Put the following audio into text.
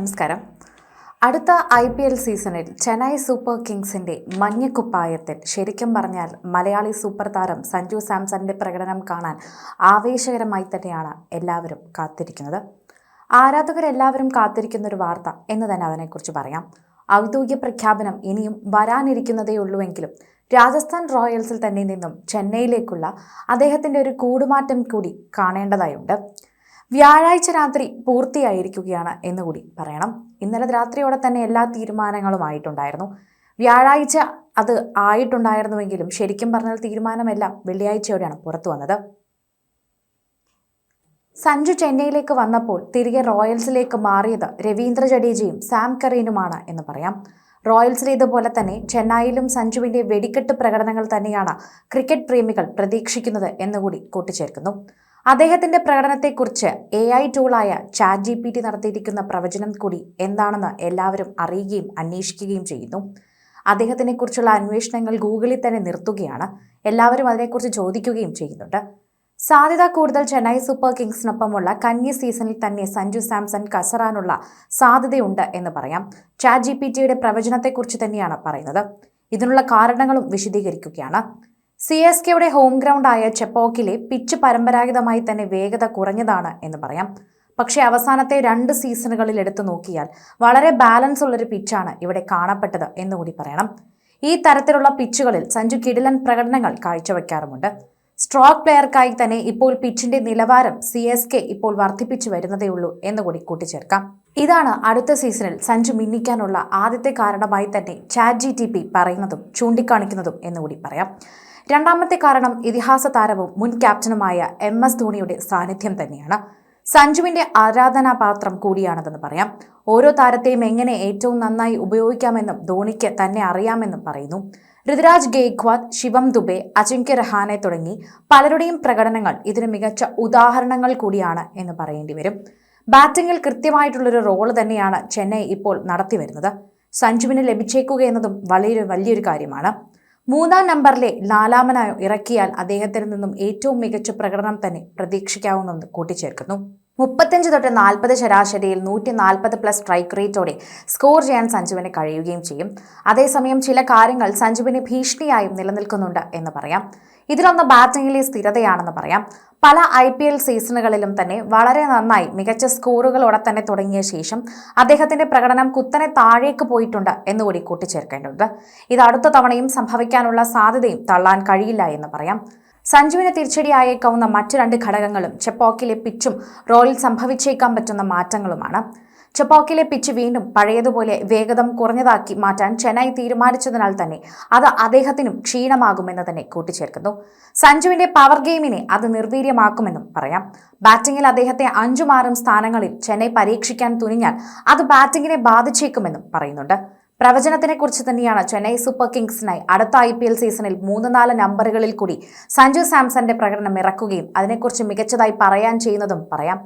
നമസ്കാരം. അടുത്ത I P L സീസണിൽ ചെന്നൈ സൂപ്പർ കിങ്സിന്റെ മഞ്ഞക്കുപ്പായത്തിൽ ശരിക്കും പറഞ്ഞാൽ മലയാളി സൂപ്പർ താരം സഞ്ജു സാംസന്റെ പ്രകടനം കാണാൻ ആവേശകരമായി തന്നെയാണ് എല്ലാവരും കാത്തിരിക്കുന്നത്. ആരാധകരെല്ലാവരും കാത്തിരിക്കുന്ന ഒരു വാർത്ത എന്ന് തന്നെ അതിനെക്കുറിച്ച് പറയാം. ഔദ്യോഗിക പ്രഖ്യാപനം ഇനിയും വരാനിരിക്കുന്നതേ ഉള്ളൂവെങ്കിലും രാജസ്ഥാൻ റോയൽസിൽ തന്നെ നിന്നും ചെന്നൈയിലേക്കുള്ള അദ്ദേഹത്തിന്റെ ഒരു കൂടുമാറ്റം കൂടി കാണേണ്ടതായുണ്ട്. വ്യാഴാഴ്ച രാത്രി പൂർത്തിയായിരിക്കുകയാണ് എന്നുകൂടി പറയണം. ഇന്നലെ രാത്രിയോടെ തന്നെ എല്ലാ തീരുമാനങ്ങളും ആയിട്ടുണ്ടായിരുന്നു. വ്യാഴാഴ്ച അത് ആയിട്ടുണ്ടായിരുന്നുവെങ്കിലും ശരിക്കും പറഞ്ഞാൽ തീരുമാനമെല്ലാം വെള്ളിയാഴ്ചയോടെയാണ് പുറത്തു വന്നത്. സഞ്ജു ചെന്നൈയിലേക്ക് വന്നപ്പോൾ തിരികെ റോയൽസിലേക്ക് മാറിയത് രവീന്ദ്ര ജഡേജയും സാം കറീനുമാണ് എന്ന് പറയാം. റോയൽസിലേതുപോലെ തന്നെ ചെന്നൈയിലും സഞ്ജുവിന്റെ വെടിക്കെട്ട് പ്രകടനങ്ങൾ തന്നെയാണ് ക്രിക്കറ്റ് പ്രേമികൾ പ്രതീക്ഷിക്കുന്നത് എന്നുകൂടി കൂട്ടിച്ചേർക്കുന്നു. അദ്ദേഹത്തിന്റെ പ്രകടനത്തെക്കുറിച്ച് എ ഐ ടൂളായ ചാറ്റ് ജി പി ടി നടത്തിയിരിക്കുന്ന പ്രവചനം കൂടി എന്താണെന്ന് എല്ലാവരും അറിയുകയും അന്വേഷിക്കുകയും ചെയ്യുന്നു. അദ്ദേഹത്തിനെക്കുറിച്ചുള്ള അന്വേഷണങ്ങൾ ഗൂഗിളിൽ തന്നെ നിർത്തുകയാണ്. എല്ലാവരും അതിനെക്കുറിച്ച് ചോദിക്കുകയും ചെയ്യുന്നുണ്ട്. സാധ്യത കൂടുതൽ ചെന്നൈ സൂപ്പർ കിങ്സിനൊപ്പമുള്ള കന്നി സീസണിൽ തന്നെ സഞ്ജു സാംസൺ കസറാനുള്ള സാധ്യതയുണ്ട് എന്ന് പറയാം. ചാറ്റ് ജി പി ടിയുടെ പ്രവചനത്തെക്കുറിച്ച് തന്നെയാണ് പറയുന്നത്. ഇതിനുള്ള കാരണങ്ങളും വിശദീകരിക്കുകയാണ്. സി എസ് കെയുടെ ഹോം ഗ്രൗണ്ടായ ചെപ്പോക്കിലെ പിച്ച് പരമ്പരാഗതമായി തന്നെ വേഗത കുറഞ്ഞതാണ് എന്ന് പറയാം. പക്ഷേ അവസാനത്തെ രണ്ട് സീസണുകളിൽ എടുത്തു നോക്കിയാൽ വളരെ ബാലൻസ് ഉള്ളൊരു പിച്ചാണ് ഇവിടെ കാണപ്പെട്ടത് എന്നുകൂടി പറയണം. ഈ തരത്തിലുള്ള പിച്ചുകളിൽ സഞ്ജു കിടിലൻ പ്രകടനങ്ങൾ കാഴ്ചവെക്കാറുമുണ്ട്. സ്ട്രോക്ക് പ്ലെയർക്കായി തന്നെ ഇപ്പോൾ പിച്ചിന്റെ നിലവാരം സി എസ് കെ ഇപ്പോൾ വർദ്ധിപ്പിച്ചു വരുന്നതേ ഉള്ളൂ എന്നുകൂടി കൂട്ടിച്ചേർക്കാം. ഇതാണ് അടുത്ത സീസണിൽ സഞ്ജു മിന്നിക്കാനുള്ള ആദ്യത്തെ കാരണമായി തന്നെ ചാറ്റ് ജി ടി പി പറയുന്നതും ചൂണ്ടിക്കാണിക്കുന്നതും എന്നുകൂടി പറയാം. രണ്ടാമത്തെ കാരണം ഇതിഹാസ താരവും മുൻ ക്യാപ്റ്റനുമായ എം എസ് ധോണിയുടെ സാന്നിധ്യം തന്നെയാണ്. സഞ്ജുവിന്റെ ആരാധനാപാത്രം കൂടിയാണതെന്ന് പറയാം. ഓരോ താരത്തെയും എങ്ങനെ ഏറ്റവും നന്നായി ഉപയോഗിക്കാമെന്നും ധോണിക്ക് തന്നെ അറിയാമെന്നും പറയുന്നു. ഋതുരാജ് ഗെയ്ക്വാദ് ശിവം ദുബെ അജിങ്ക്യ രഹാനെ തുടങ്ങി പലരുടെയും പ്രകടനങ്ങൾ ഇതിന് മികച്ച ഉദാഹരണങ്ങൾ കൂടിയാണ് എന്ന് പറയേണ്ടി വരും. ബാറ്റിംഗിൽ കൃത്യമായിട്ടുള്ളൊരു റോൾ തന്നെയാണ് ചെന്നൈ ഇപ്പോൾ നടത്തിവരുന്നത്. സഞ്ജുവിന് ലഭിച്ചേക്കുക എന്നതും വളരെ വലിയൊരു കാര്യമാണ്. മൂന്നാം നമ്പറിലെ നാലാമനായോ ഇറക്കിയാൽ അദ്ദേഹത്തിൽ നിന്നും ഏറ്റവും മികച്ച പ്രകടനം തന്നെ പ്രതീക്ഷിക്കാവുന്നെന്ന് കൂട്ടിച്ചേർക്കുന്നു. മുപ്പത്തഞ്ച് തൊട്ട് നാൽപ്പത് ശരാശരിയിൽ നൂറ്റി നാൽപ്പത് പ്ലസ് സ്ട്രൈക്ക് റേറ്റോടെ സ്കോർ ചെയ്യാൻ സഞ്ജുവിന് കഴിയുകയും ചെയ്യും. അതേസമയം ചില കാര്യങ്ങൾ സഞ്ജുവിന് ഭീഷണിയായും നിലനിൽക്കുന്നുണ്ട് എന്ന് പറയാം. ഇതിലൊന്ന് ബാറ്റിംഗിലെ സ്ഥിരതയാണെന്ന് പറയാം. പല ഐ പി എൽ സീസണുകളിലും തന്നെ വളരെ നന്നായി മികച്ച സ്കോറുകളോടെ തന്നെ തുടങ്ങിയ ശേഷം അദ്ദേഹത്തിന്റെ പ്രകടനം കുത്തനെ താഴേക്ക് പോയിട്ടുണ്ട് എന്നുകൂടി കൂട്ടിച്ചേർക്കേണ്ടതുണ്ട്. ഇത് അടുത്ത തവണയും സംഭവിക്കാനുള്ള സാധ്യതയും തള്ളാൻ കഴിയില്ല എന്ന് പറയാം. സഞ്ജുവിന് തിരിച്ചടിയായേക്കാവുന്ന മറ്റു രണ്ട് ഘടകങ്ങളും ചെപ്പോക്കിലെ പിച്ചും റോളിൽ സംഭവിച്ചേക്കാൻ പറ്റുന്ന മാറ്റങ്ങളുമാണ്. ചെപ്പോക്കിലെ പിച്ച് വീണ്ടും പഴയതുപോലെ വേഗതം കുറഞ്ഞതാക്കി മാറ്റാൻ ചെന്നൈ തീരുമാനിച്ചതിനാൽ തന്നെ അത് അദ്ദേഹത്തിനും ക്ഷീണമാകുമെന്ന് തന്നെ കൂട്ടിച്ചേർക്കുന്നു. സഞ്ജുവിന്റെ പവർ ഗെയിമിനെ അത് നിർവീര്യമാക്കുമെന്നും പറയാം. ബാറ്റിംഗിൽ അദ്ദേഹത്തെ അഞ്ചും ആറും സ്ഥാനങ്ങളിൽ ചെന്നൈ പരീക്ഷിക്കാൻ തുനിഞ്ഞാൽ അത് ബാറ്റിംഗിനെ ബാധിച്ചേക്കുമെന്നും പറയുന്നുണ്ട്. പ്രവചനത്തിനെ കുറിച്ച് തന്നെയാണ് ചെന്നൈ സൂപ്പർ കിങ്സിനായി അടുത്ത ഐ പി എൽ സീസണിൽ മൂന്ന് നാല് നമ്പറുകളിൽ കൂടി സഞ്ജു സാംസന്റെ പ്രകടനം ഇറക്കുകയും അതിനെക്കുറിച്ച് മികച്ചതായി പറയാൻ ചെയ്യുന്നതും പറയാം.